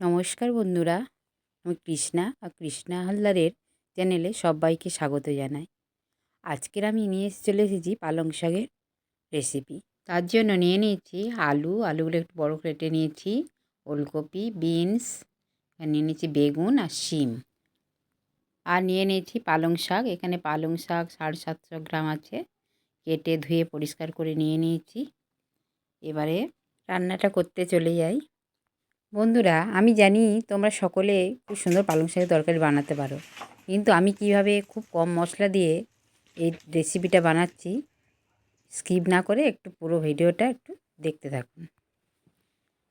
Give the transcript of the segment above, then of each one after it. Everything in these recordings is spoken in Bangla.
নমস্কার বন্ধুরা, আমি কৃষ্ণা আর কৃষ্ণা হালদারের চ্যানেলে সবাইকে স্বাগত জানাই। আজকের আমি নিয়ে এসে চলে এসেছি পালং শাকের রেসিপি তার জন্য নিয়ে নিয়েছি আলু, আলুগুলো একটু বড় কেটে নিয়েছি, ওলকপি বিনস নিয়ে নিয়েছি বেগুন আর শিম। আর নিয়ে নিয়েছি পালং শাক, এখানে পালং শাক সাড়ে সাতশো গ্রাম আছে। কেটে ধুয়ে পরিষ্কার করে নিয়ে নিয়েছি। এবারে রান্নাটা করতে চলে যাই। বন্ধুরা, আমি জানি তোমরা সকলে খুব সুন্দর পালং শাকের তরকারি বানাতে পারো, কিন্তু আমি কীভাবে খুব কম মশলা দিয়ে এই রেসিপিটা বানাচ্ছি স্কিপ না করে একটু পুরো ভিডিওটা একটু দেখতে থাকুন।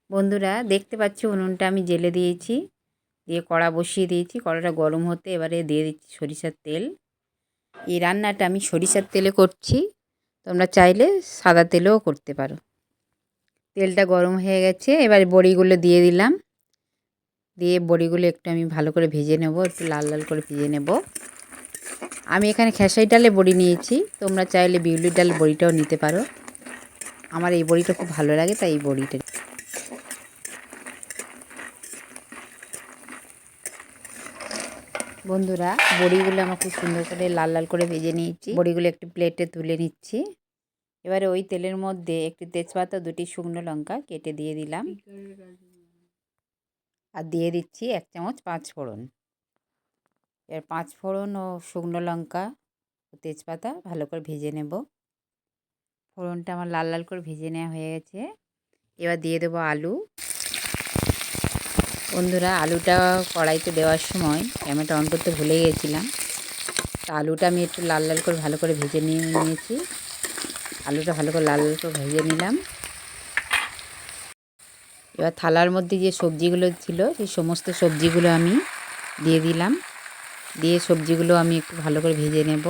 বন্ধুরা, দেখতে পাচ্ছি উনুনটা আমি জেলে দিয়েছি, দিয়ে কড়া বসিয়ে দিয়েছি, কড়াটা গরম হতে এবারে দিয়ে দিচ্ছি সরিষার তেল। এই রান্নাটা আমি সরিষার তেলে করছি, তোমরা চাইলে সাদা তেলেও করতে পারো। তেলটা গরম হয়ে গেছে, এবার বড়িগুলো দিয়ে দিলাম। দিয়ে বড়িগুলো একটু আমি ভালো করে ভেজে নেব, একটু লাল লাল করে ভেজে নেব। আমি এখানে খেসাই ডালে বড়ি নিয়েছি, তোমরা চাইলে বিউলির ডাল বড়িটাও নিতে পারো। আমার এই বড়িটা খুব ভালো লাগে, তাই এই বড়িটা বন্ধুরা, বড়িগুলো আমার খুব সুন্দর করে লাল লাল করে ভেজে নিয়েছি। বড়িগুলো একটু প্লেটে তুলে নিচ্ছি। এবারে ওই তেলের মধ্যে একটি তেজপাতা, দুটি শুকনো লঙ্কা কেটে দিয়ে দিলাম। আর দিয়ে দিচ্ছি এক চামচ পাঁচ ফোড়ন। এবার পাঁচ ফোড়ন ও শুকনো লঙ্কা ও তেজপাতা ভালো করে ভেজে নেব। ফোড়নটা আমার লাল লাল করে ভেজে নেওয়া হয়ে গেছে। এবার দিয়ে দেবো আলু। বন্ধুরা, আলুটা কড়াইতে দেওয়ার সময় ক্যামেরাটা অন করতে ভুলে গিয়েছিলাম তা আলুটা আমি একটু লাল লাল করে ভালো করে ভেজে নিয়ে নিয়েছি। আলুটা ভালো করে লাল করে ভেজে নিলাম। এবার থালার মধ্যে যে সবজিগুলো ছিল, সেই সমস্ত সবজিগুলো আমি দিয়ে দিলাম। দিয়ে সবজিগুলো আমি একটু ভালো করে ভেজে নেব।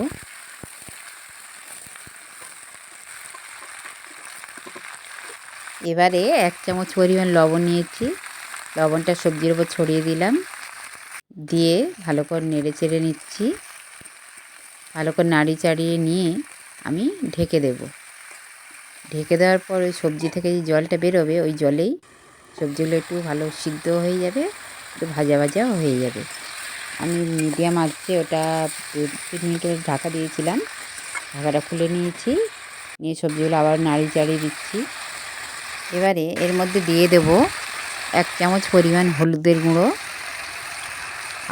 এবারে এক চামচ পরিমাণ লবণ নিয়েছি। লবণটা সবজির উপর ছড়িয়ে দিলাম। দিয়ে ভালো করে নেড়ে চেড়ে নিচ্ছি। ভালো করে নাড়ি চাড়িয়ে নিয়ে আমি ঢেকে দেব। ঢেকে দেওয়ার পর ওই সবজি থেকে যে জলটা বেরোবে, ওই জলেই সবজিগুলো একটু ভালো সিদ্ধ হয়ে যাবে, একটু ভাজা ভাজাও হয়ে যাবে। আমি মিডিয়াম আঁচে ওটা তিন মিনিটের ঢাকা দিয়েছিলাম। ঢাকাটা খুলে নিয়েছি, নিয়ে সবজিগুলো আবার নাড়ি চাড়িয়ে দিচ্ছি। এবারে এর মধ্যে দিয়ে দেব এক চামচ পরিমাণ হলুদের গুঁড়ো।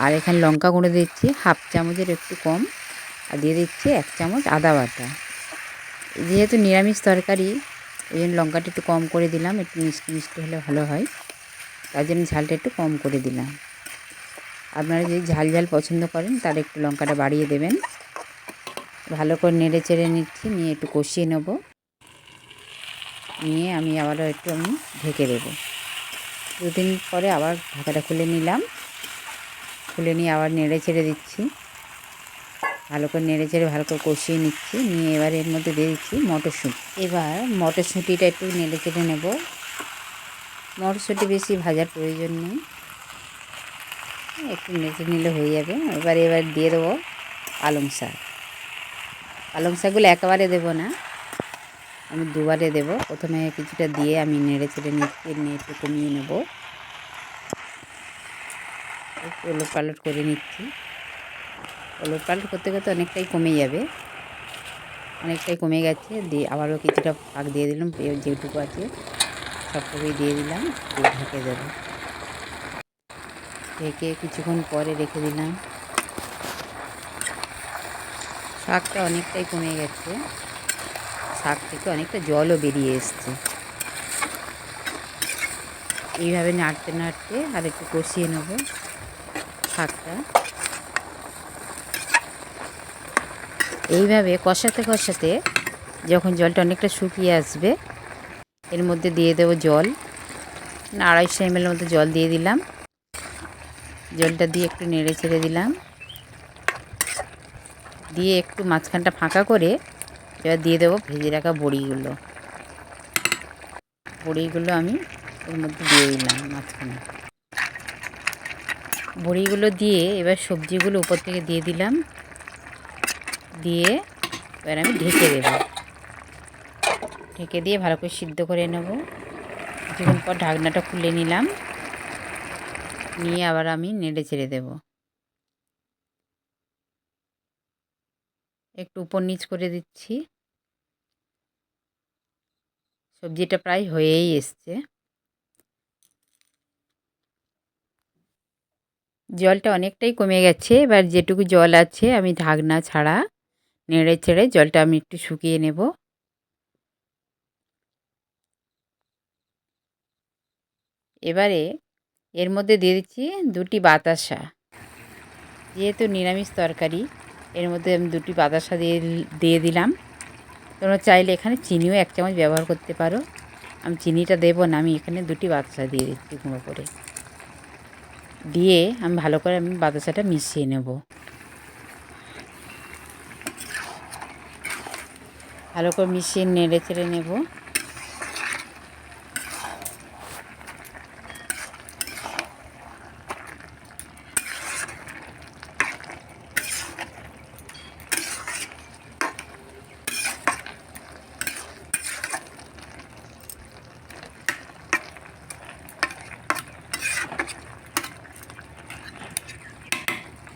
আর এখানে লঙ্কা গুঁড়ো দিচ্ছি, হাফ চামচের একটু কম। আর দিয়ে দিচ্ছি এক চামচ আদা বাটা। যেহেতু নিরামিষ তরকারি ওই জন্য লঙ্কাটা একটু কম করে দিলাম, একটু মিষ্টি মিষ্টি হলে ভালো হয়। তার জন্য ঝালটা একটু কম করে দিলাম। আপনারা যদি ঝাল ঝাল পছন্দ করেন, তাহলে একটু লঙ্কাটা বাড়িয়ে দেবেন। ভালো করে নেড়ে চেড়ে নিচ্ছি, নিয়ে একটু কষিয়ে নেব। নিয়ে আমি আবারও একটু আমি ঢেকে দেবো। দুদিন পরে আবার ঢাকাটা খুলে নিলাম। খুলে নিয়ে আবার নেড়ে চেড়ে দিচ্ছি। ভালো করে নেড়ে চেড়ে ভালো করে কষিয়ে নিচ্ছি। নিয়ে এবার এর মধ্যে দিয়ে দিচ্ছি মটরশুঁটি। এবার মটরশুঁটিটা একটু নেড়ে চেড়ে নেব। মটরশুঁটি বেশি ভাজার প্রয়োজন নেই। একটু নেড়ে নিলে হয়ে যাবে। এবার এবার দিয়ে দেবো পালং শাক। পালং শাকগুলো একেবারে দেবো না। আমি দুবারে দেব। প্রথমে কিছুটা দিয়ে আমি নেড়ে চেড়ে নিচ্ছি নিয়ে একটু কমিয়ে নেব। একটু পালট করে নিচ্ছি। ওলট পালট করতে করতে অনেকটাই কমে যাবে। অনেকটাই কমে গেছে। দিয়ে আবারও কিছুটা পাক দিয়ে দিলাম যেটুকু আছে সবটুকুই দিয়ে দিলাম, দিয়ে ঢেকে দেবো। ঢেকে কিছুক্ষণ পরে রেখে দিলাম। শাকটা অনেকটাই কমে গেছে। শাক থেকে অনেকটা জলও বেরিয়ে এসছে। এইভাবে নাড়তে নাড়তে আর একটু কষিয়ে নেব শাকটা। এইভাবে কষাতে কষাতে যখন জলটা অনেকটা শুকিয়ে আসবে, এর মধ্যে দিয়ে দেবো জল। আড়াইশো এম এমএলের মধ্যে জল দিয়ে দিলাম। জলটা দিয়ে একটু নেড়ে ছেড়ে দিলাম। দিয়ে একটু মাঝখানটা ফাঁকা করে এবার দিয়ে দেবো ভেজে রাখা বড়িগুলো। বড়িগুলো আমি এর মধ্যে দিয়ে দিলাম মাঝখানে। বড়িগুলো দিয়ে এবার সবজিগুলো উপর থেকে দিয়ে দিলাম। দিয়ে এবার আমি ঢেকে দেব। ঢেকে দিয়ে ভালো করে সিদ্ধ করে নেব। কিছুক্ষণ পর ঢাকনাটা খুলে নিলাম। নিয়ে আবার আমি নেড়ে ছেড়ে দেব। একটু উপর নিচ করে দিচ্ছি। সবজিটা প্রায় হয়েই এসছে। জলটা অনেকটাই কমে গেছে। এবার যেটুকু জল আছে আমি ঢাকনা ছাড়া নেড়ে ছেড়ে জলটা আমি একটু শুকিয়ে নেব। এবারে এর মধ্যে দিয়ে দিচ্ছি দুটি বাতাসা। যেহেতু নিরামিষ তরকারি, এর মধ্যে আমি দুটি বাতাসা দিয়ে দিয়ে দিলাম। তোমরা চাইলে এখানে চিনিও এক চামচ ব্যবহার করতে পারো। আমি চিনিটা দেবো না, আমি এখানে দুটি বাতাসা দিয়ে দিচ্ছি গুঁড়ো করে দিয়ে আমি ভালো করে আমি বাতাসাটা মিশিয়ে নেব। ভালো করে মিশিয়ে নেড়ে চেড়ে নেব।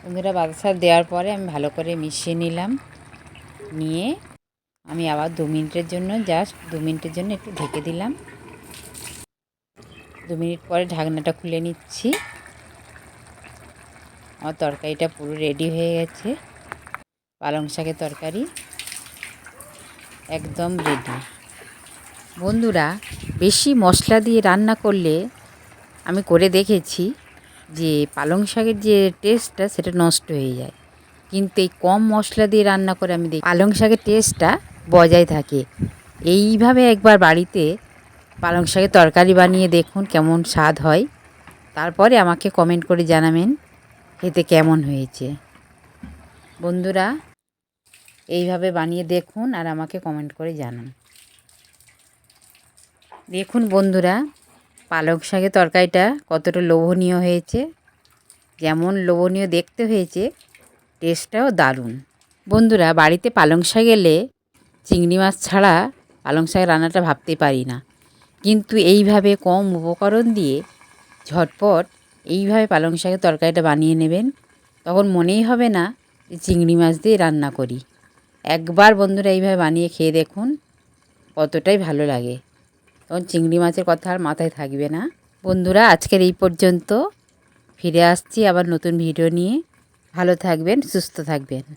বন্ধুরা বাতাসা দেওয়ার পরে আমি ভালো করে মিশিয়ে নিলাম। নিয়ে আমি আবার দু মিনিটের জন্য জাস্ট দু মিনিটের জন্য একটু ঢেকে দিলাম। দু মিনিট পরে ঢাকনাটা খুলে নিচ্ছি। আমার তরকারিটা পুরো রেডি হয়ে গেছে। পালং শাকের তরকারি একদম রেডি বন্ধুরা, বেশি মশলা দিয়ে রান্না করলে আমি করে দেখেছি যে পালং শাকের যে টেস্টটা সেটা নষ্ট হয়ে যায়। কিন্তু এই কম মশলা দিয়ে রান্না করে আমি দেখি পালং শাকের টেস্টটা বজায় থাকে। এইভাবে একবার বাড়িতে পালং শাকের তরকারি বানিয়ে দেখুন কেমন স্বাদ হয়। তারপরে আমাকে কমেন্ট করে জানাবেন খেতে কেমন হয়েছে। বন্ধুরা, এইভাবে বানিয়ে দেখুন আর আমাকে কমেন্ট করে জানান। দেখুন বন্ধুরা, পালং শাকের তরকারিটা কতটা লোভনীয় হয়েছে। যেমন লোভনীয় দেখতে হয়েছে টেস্টটাও দারুণ। বন্ধুরা, বাড়িতে পালং শাক এলে চিংড়ি মাছ ছাড়া পালং শাক রান্নাটা ভাবতে পারি না। কিন্তু এইভাবে কম উপকরণ দিয়ে ঝটপট এইভাবে পালং শাকের তরকারিটা বানিয়ে নেবেন, তখন মনেই হবে না যে চিংড়ি মাছ দিয়ে রান্না করি। একবার বন্ধুরা এইভাবে বানিয়ে খেয়ে দেখুন, কতটাই ভালো লাগে। তখন চিংড়ি মাছের কথা আর মাথায় থাকবে না। বন্ধুরা, আজকের এই পর্যন্ত। ফিরে আসছি আবার নতুন ভিডিও নিয়ে। ভালো থাকবেন, সুস্থ থাকবেন।